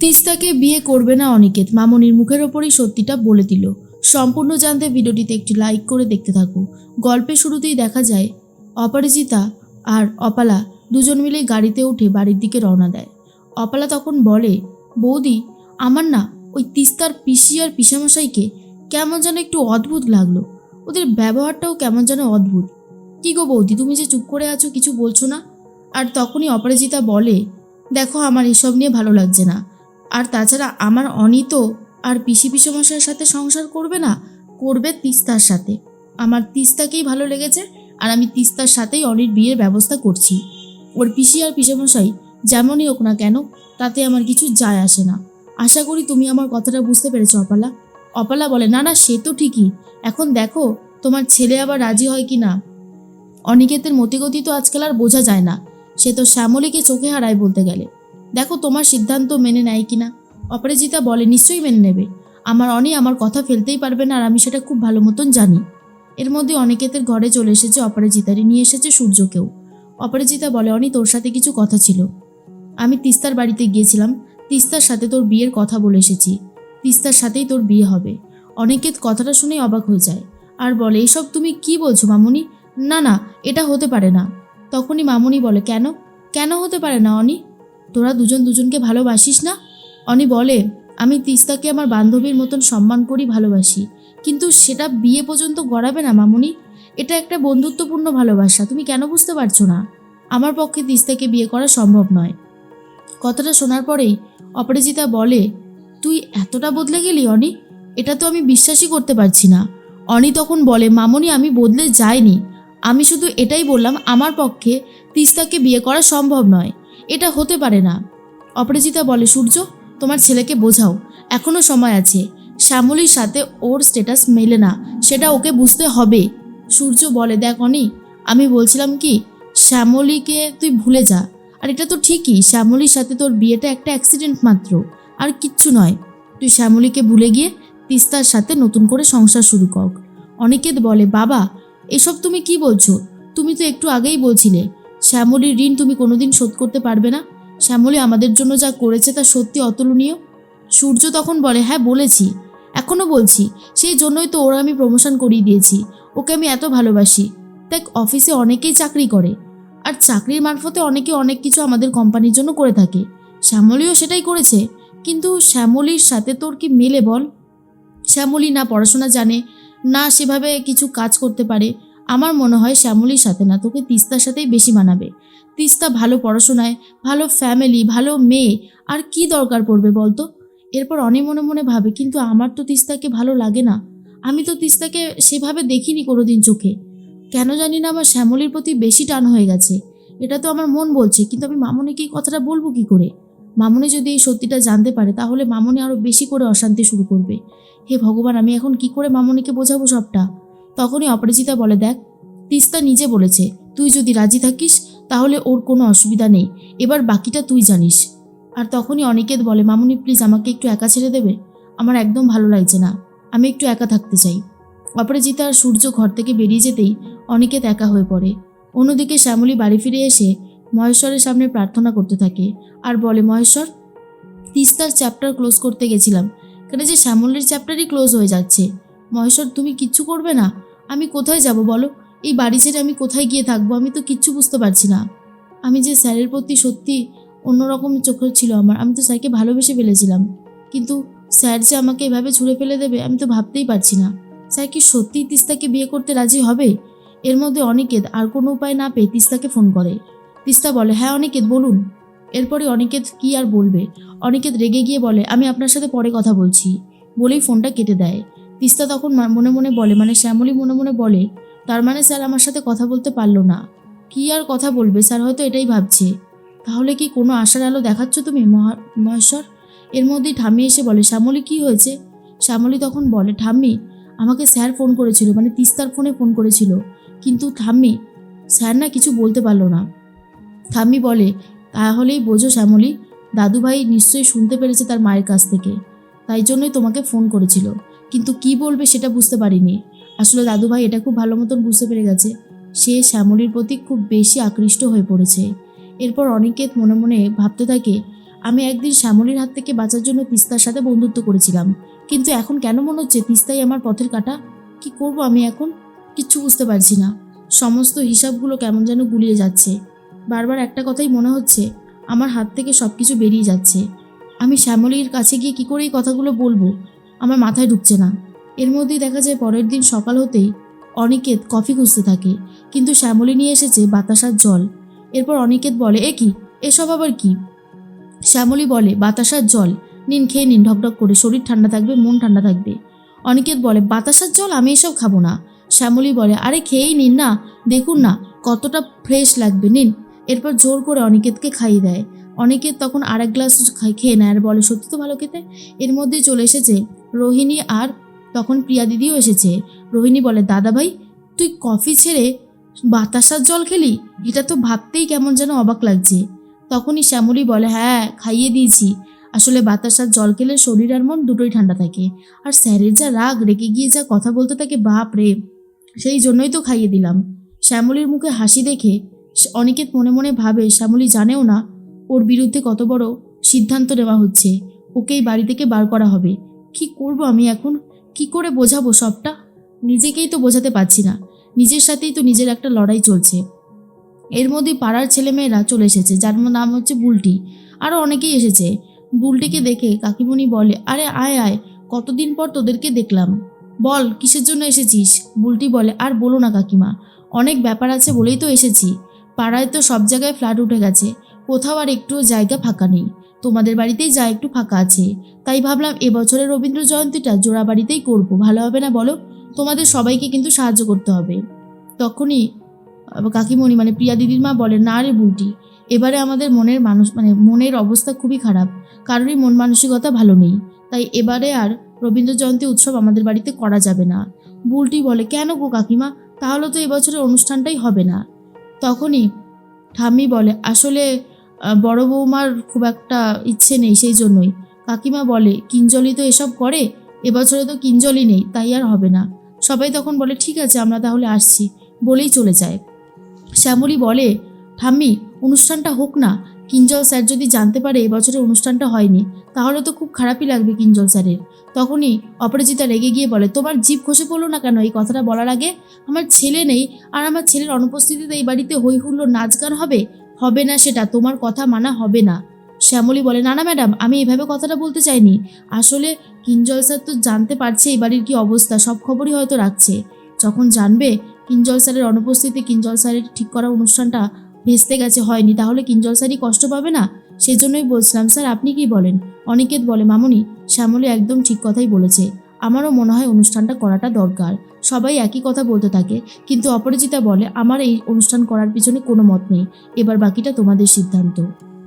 তিস্তাকে বিয়ে করবে না অনিকেত। মামনির মুখের ওপরই সত্যিটা বলে দিল। সম্পূর্ণ জানতে ভিডিওটিতে একটি লাইক করে দেখতে থাকো। গল্পের শুরুতেই দেখা যায়, অপরাজিতা আর অপালা দুজন মিলে গাড়িতে উঠে বাড়ির দিকে রওনা দেয়। অপালা তখন বলে, বৌদি, আমার না ওই তিস্তার পিসি আর পিসামশাইকে কেমন যেন একটু অদ্ভুত লাগল। ওদের ব্যবহারটাও কেমন যেন অদ্ভুত। কি গো বৌদি, তুমি যে চুপ করে আছো, কিছু বলছো না? আর তখনই অপরাজিতা বলে, দেখো, আমার এসব নিয়ে ভালো লাগছে না। আর তাছাড়া আমার অনিত আর পিসি পিসমশাইয়ের সাথে সংসার করবে না, করবে তিস্তার সাথে। আমার তিস্তাকেই ভালো লেগেছে আর আমি তিস্তার সাথেই অনির বিয়ের ব্যবস্থা করছি। ওর পিসি আর পিসমশাই যেমনই হোক না কেন, তাতে আমার কিছু যায় আসে না। আশা করি তুমি আমার কথাটা বুঝতে পেরেছ অপালা। অপালা বলে, না না, সে তো ঠিকই। এখন দেখো, তোমার ছেলে আবার রাজি হয় কি না? অনিকেতের মতিগতি তো আজকাল আর বোঝা যায় না। সে তো শ্যামলীকে চোখে হারায় বলতে গেলে। দেখো তোমার সিদ্ধান্ত মেনে নেয় কিনা। অপরাজিতা বলে, নিশ্চয়ই মেনে নেবে। আমার অনি আমার কথা ফেলতেই পারবে না আর আমি সেটা খুব ভালো মতন জানি। এর মধ্যে অনিকেতের ঘরে চলে এসেছে অপরাজিতারি নিয়ে এসেছে সূর্যকেও। অপরাজিতা বলে, অনি, তোর সাথে কিছু কথা ছিল। আমি তিস্তার বাড়িতে গিয়েছিলাম। তিস্তার সাথে তোর বিয়ের কথা বলে এসেছি। তিস্তার সাথেই তোর বিয়ে হবে। অনিকেত কথাটা শুনেই অবাক হয়ে যায়। আর বলে, এসব তুমি কি বলছো, মামুনি? না না, এটা হতে পারে না। তখনই মামুনি বলে, কেন? কেন হতে পারে না, অনি? তোরা দুজন দুজনকে ভালোবাসিস না? অনি বলে, আমি তিস্তাকে আমার বান্ধবীর মতন সম্মান করি, ভালোবাসি। কিন্তু সেটা বিয়ে পর্যন্ত গড়াবে না, মামুনি। এটা একটা বন্ধুত্বপূর্ণ ভালোবাসা, তুমি কেন বুঝতে পারছ না? আমার পক্ষে তিস্তাকে বিয়ে করা সম্ভব নয়। কথাটা শোনার পরেই অপরাজিতা বলে, তুই এতটা বদলে গেলি, অনি? এটা তো আমি বিশ্বাসই করতে পারছি না। অনি তখন বলে, মামনি, আমি বদলে যাইনি। আমি শুধু এটাই বললাম, আমার পক্ষে তিস্তাকে বিয়ে করা সম্ভব নয়। এটা হতে পারে না। অপরাজিতা বলে, সূর্য, তোমার ছেলেকে বোঝাও। এখনও সময় আছে। শ্যামলীর সাথে ওর স্ট্যাটাস মেলে না, সেটা ওকে বুঝতে হবে। সূর্য বলে, দেখ অনি, আমি বলছিলাম কি, শ্যামলীকে তুই ভুলে যা। আর এটা তো ঠিকই, শ্যামলীর সাথে তোর বিয়েটা একটা অ্যাক্সিডেন্ট মাত্র। আর কিচ্ছু নয়। তুই শ্যামলীকে ভুলে গিয়ে তিস্তার সাথে নতুন করে সংসার শুরু কর। অনিকেত বলে, বাবা, এসব তুমি কি বলছো? তুমি তো একটু আগেই বলছিলে। শ্যামলীর ঋণ তুমি কোনোদিন শোধ করতে পারবে না। শ্যামলী আমাদের জন্য যা করেছে তা সত্যি অতুলনীয়। সূর্য তখন বলে হ্যাঁ বলেছি। এখনও বলছি, সেই জন্যই তো ওরা আমি প্রমোশন করিয়ে দিয়েছি। ওকে আমি এত ভালোবাসি। দেখ অফিসে অনেকেই চাকরি করে। আর চাকরির মারফতে অনেকে অনেক কিছু আমাদের কোম্পানির জন্য করে থাকে। শ্যামলীও সেটাই করেছে। কিন্তু শ্যামলীর সাথে তোর কি মেলে বল? শ্যামলী না পড়াশোনা জানে, না সেভাবে কিছু কাজ করতে পারে আমার মনে হয় শ্যামলির সাথে না, তোকে তিস্তার সাথেই বেশি মানাবে। তিস্তা ভালো পড়াশোনায়, ভালো ফ্যামিলি ভালো মেয়ে, আর কি দরকার পড়বে বলতো? এরপর অনেক মনে মনে ভাবে, কিন্তু আমার তো তিস্তাকে ভালো লাগে না। আমি তো তিস্তাকে সেভাবে দেখিনি কোনোদিন চোখে। কেন জানি না আমার শ্যামলির প্রতি বেশি টান হয়ে গেছে। এটা তো আমার মন বলছে, কিন্তু আমি মামনিকে এই কথাটা বলব কি করে? মামনি যদি এই সত্যিটা জানতে পারে, তাহলে মামনি আরও বেশি করে অশান্তি শুরু করবে। হে ভগবান, আমি এখন কি করে মামনিকে বোঝাবো সবটা? তখনই অপরাজিতা বলে, দেখ, তিস্তা নিজে বলেছে, তুই যদি রাজি থাকিস, তাহলে ওর কোনো অসুবিধা নেই, এবার বাকিটা তুই জানিস। আর তখনই অনিকেত বলে, মামুনি প্লিজ আমাকে একটু একা ছেড়ে দেবে? আমার একদম ভালো লাগছে না, আমি একটু একা থাকতে চাই। অপরাজিতা আর সূর্য ঘর থেকে বেরিয়ে যেতেই অনিকেত একা হয়ে পড়ে। অন্যদিকে শ্যামলী বাড়ি ফিরে এসে মহেশ্বরের সামনে প্রার্থনা করতে থাকে আর বলে, মহেশ্বর, তিস্তার চ্যাপ্টার ক্লোজ করতে গেছিলাম, কেন যে শ্যামলের চ্যাপ্টারই ক্লোজ হয়ে যাচ্ছে। মহেশ্বর, তুমি কিচ্ছু করবে না আমি কোথায় যাব বলো? এই বাড়ি ছেড়ে আমি কোথায় গিয়ে থাকব? আমি তো কিচ্ছু বুঝতে পারছি না। আমি যে স্যারের প্রতি সত্যি অন্যরকম চোখের ছিল আমার, আমি তো স্যারকে ভালোবেসে ফেলেছিলাম। কিন্তু স্যার যে আমাকে এভাবে ছুঁড়ে ফেলে দেবে, আমি তো ভাবতেই পারছি না। স্যার কি সত্যিই তিস্তাকে বিয়ে করতে রাজি হবে? এর মধ্যে অনিকেত আর কোনো উপায় না পেয়ে তিস্তাকে ফোন করে। তিস্তা বলে হ্যাঁ অনিকেত, বলুন। এরপরে অনিকেত কি আর বলবে? অনিকেত রেগে গিয়ে বলে, আমি আপনার সাথে পরে কথা বলছি। বলেই ফোনটা কেটে দেয়। তিস্তা তখন মনে মনে বলে মানে শ্যামলী মনে মনে বলে, তার মানে স্যার আমার সাথে কথা বলতে পারল না। কি আর কথা বলবে? স্যার হয়তো এটাই ভাবছে। তাহলে কি কোনো আশার আলো দেখাচ্ছ তুমি, মহা- মহেশ্বর? এর মধ্যেই ঠাম্মি এসে বলে, শ্যামলী, কি হয়েছে? শ্যামলী তখন বলে, ঠাম্মি, আমাকে স্যার ফোন করেছিল মানে তিস্তার ফোনে ফোন করেছিল। কিন্তু ঠাম্মি, স্যার না কিছু বলতে পারল না। ঠাম্মি বলে, তাহলেই বোঝো শ্যামলী, দাদুভাই নিশ্চয়ই শুনতে পেরেছে তার মায়ের কাছ থেকে। তাই জন্যই তোমাকে ফোন করেছিল। কিন্তু কি বলবে সেটা বুঝতে পারিনি। আসলে দাদুভাই এটা খুব ভালো মতন বুঝতে পেরে গেছে। সে শ্যামলীর প্রতি খুব বেশি আকৃষ্ট হয়ে পড়েছে। এরপর অনিকেত মনে মনে ভাবতে থাকে, আমি একদিন শ্যামলির হাত থেকে বাঁচার জন্য তিস্তার সাথে বন্ধুত্ব করেছিলাম। কিন্তু এখন কেন মনে হচ্ছে তিস্তাই আমার পথের কাটা? কি করব আমি এখন? কিচ্ছু বুঝতে পারছি না। সমস্ত হিসাবগুলো কেমন যেন গুলিয়ে যাচ্ছে। বারবার একটা কথাই মনে হচ্ছে, আমার হাত থেকে সব কিছু বেরিয়ে যাচ্ছে। আমি শ্যামলীর কাছে গিয়ে কি করে এই কথাগুলো বলব? আমার মাথায় ঢুকছে না। এর মধ্যেই দেখা যায় পরের দিন সকাল হতেই অনিকেত কফি খুঁজতে থাকে, কিন্তু শ্যামলী নিয়ে এসেছে বাতাসার জল। এরপর অনিকেত বলে, এ কি? এসব আবার কি? শ্যামলী বলে, বাতাসার জল। নিন, খেয়ে নিন, ঢকঢক করে। শরীর ঠান্ডা থাকবে, মন ঠান্ডা থাকবে। অনিকেত বলে, বাতাসার জল? আমি এসব খাব না। শ্যামলী বলে, আরে, খেয়েই নিন না। দেখুন না, কতটা ফ্রেশ লাগবে। নিন। এরপর জোর করে অনিকেতকে খাইয়ে দেয়। অনিকেত তখন আর এক গ্লাস খেয়ে নেয়। আর বলে, সত্যি তো ভালো খেতে? এর মধ্যেই চলে এসেছে রোহিণী আর তখন প্রিয়া দিদিও এসেছে। রোহিণী বলে, দাদা ভাই, তুই কফি ছেড়ে বাতাসার জল খেলি? এটা তো ভাবতেই কেমন যেন অবাক লাগছে। তখনই শ্যামলী বলে হ্যাঁ খাইয়ে দিয়েছি। আসলে বাতাসার জল খেলে শরীর আর মন দুটোই ঠান্ডা থাকে। আর স্যারের যা রাগ, রেগে গিয়ে যা কথা বলতে থাকে, বাপ রে! সেই জন্যই তো খাইয়ে দিলাম। শ্যামলীর মুখে হাসি দেখে অনিকেত মনে মনে ভাবে, শ্যামলী জানেও না ওর বিরুদ্ধে কত বড় সিদ্ধান্ত নেওয়া হচ্ছে? ওকেই বাড়ি থেকে বার করা হবে। কি করব আমি এখন? কি করে বোঝাবো সবটা? নিজেকেই তো বোঝাতে পারছি না। নিজের সাথেই তো নিজের একটা লড়াই চলছে। এর মধ্যে পাড়ার ছেলেমেয়েরা চলে এসেছে, যার নাম হচ্ছে বুলটি। আরও অনেকেই এসেছে। বুলটিকে দেখে কাকিমণি বলে, আরে আয় আয়, কতদিন পর তোদেরকে দেখলাম। বল, কিসের জন্য এসেছিস? বুলটি বলে, আর বলো না কাকিমা, অনেক ব্যাপার আছে বলেই তো এসেছি। পাড়ায় তো সব জায়গায় ফ্ল্যাট উঠে গেছে। কোথাও আর একটুও জায়গা ফাঁকা নেই। তোমাদের বাড়িতেই যা একটু ফাঁকা আছে। তাই ভাবলাম এবছরের রবীন্দ্র জয়ন্তীটা জোড়া বাড়িতেই করব। ভালো হবে না বলো? তোমাদের সবাইকে কিন্তু সাহায্য করতে হবে। তখনই কাকিমণি মানে প্রিয়া দিদির মা বলে না রে বুলটি, এবারে আমাদের মনের মানুষ মানে মনের অবস্থা খুবই খারাপ। কারোরই মন মানসিকতা ভালো নেই। তাই এবারে আর রবীন্দ্র জয়ন্তী উৎসব আমাদের বাড়িতে করা যাবে না। বুলটি বলে, কেন গো কাকিমা? তাহলে তো এবছরের অনুষ্ঠানটাই হবে না। তখনই ঠাম্মি বলে, আসলে বড় বৌমার খুব একটা ইচ্ছে নেই সেই জন্যই। কাকিমা বলে, কিঞ্জলি তো এসব করে? এবছরে তো কিঞ্জলি নেই, তাই আর হবে না। সবাই তখন বলে, ঠিক আছে, আমরা তাহলে আসছি। বলেই চলে যায়। শ্যামলী বলে, ঠাম্মি, অনুষ্ঠানটা হোক না। কিঞ্জল স্যার যদি জানতে পারে এবছরের অনুষ্ঠানটা হয়নি, তাহলে তো খুব খারাপই লাগবে কিঞ্জল স্যারের। তখনই অপরাজিতা রেগে গিয়ে বলে, তোমার জিভ খসে পড়ল না কেন এই কথাটা বলার আগে? আমার ছেলে নেই, আর আমার ছেলের অনুপস্থিতিতে এই বাড়িতে হই হুল্লো নাচ গান হবে? হবে না সেটা, তোমার কথা মানা হবে না। শ্যামলী বলে, না না, ম্যাডাম, আমি এভাবে কথাটা বলতে চাইনি। আসলে কিঞ্জল স্যার তো জানতে পারছে এই বাড়ির কি অবস্থা, সব খবরই হয়তো রাখছে। যখন জানবে, কিঞ্জল স্যারের অনুপস্থিতি কিঞ্জল স্যারের ঠিক করা অনুষ্ঠানটা ভেস্তে গেছে, হয়নি, তাহলে কিঞ্জল স্যারই কষ্ট পাবে না? সেজন্যই বলছিলাম, স্যার, আপনি কি বলেন? অনিকেত বলে, মামনি, শ্যামলী একদম ঠিক কথাই বলেছে। আমারও মনে হয় অনুষ্ঠানটা করাটা দরকার। সবাই একই কথা বলতে থাকে, কিন্তু অপরাজিতা বলে, আমার এই অনুষ্ঠান করার পিছনে কোনো মত নেই। এবার বাকিটা তোমাদের সিদ্ধান্ত।